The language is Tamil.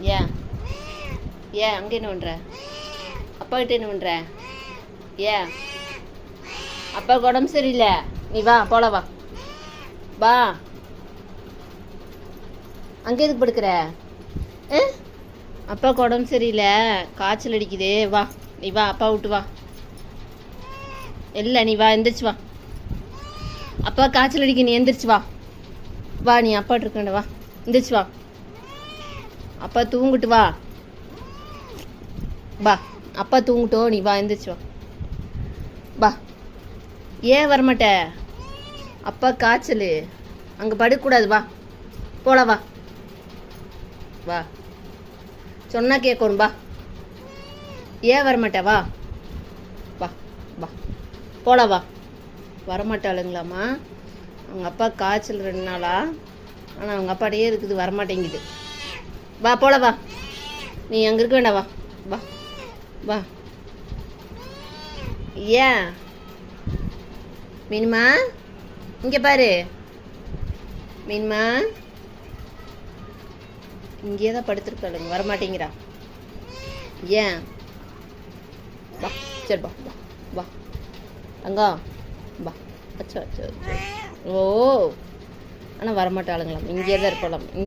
ஏன் ஏன் அங்கே என்ன பண்ணுற அப்பா கிட்ட என்ன பண்ணுற ஏன் அப்பாவுக்கு உடம்பு சரியில்லை. நீ வா போல வா. வா. அங்கே எதுக்கு படுக்கிற? ஆ? அப்பாவுக்கு உடம்பு சரியில்லை. காய்ச்சல் அடிக்குது. வா நீ வா அப்பா விட்டு வா. இல்லை நீ வா எந்திரிச்சு வா. அப்பா காய்ச்சல் அடிக்க நீ எந்திரிச்சு வா. வா நீ அப்பாட்டு இருக்கண்ட வா. எந்திரிச்சு வா. அப்பா தூங்கிட்டு வா. வா அப்பா தூங்கட்டும் நீ வா எந்திரிச்சு வா. வா. ஏன் வரமாட்ட? அப்பா காய்ச்சல். அங்கே படுக்கக்கூடாது வா. போல வா. வா. சொன்னால் கேட்கணும் வா. ஏன் வரமாட்ட? வா. வா வா. போல வா. வரமாட்டாளுங்களாம்மா. அவங்க அப்பா காய்ச்சல் ரெண்டு நாளா. ஆனால் அவங்க அப்பாடையே இருக்குது வரமாட்டேங்குது. வா போல வா. நீ அங்கே இருக்க வேண்டாம் வா. வா. வா. ஏன் மீனுமா? இங்கே பாரு. மீனுமா? இங்கேயே தான் படுத்துருக்காளுங்க வரமாட்டேங்கிறா. ஏன் வா சரி வா வா வா. அங்கா வா. அச்சோ அச்சோ ஓ. ஆனால் வரமாட்டாளுங்களாம் இங்கேயே தான் இருக்கலாம்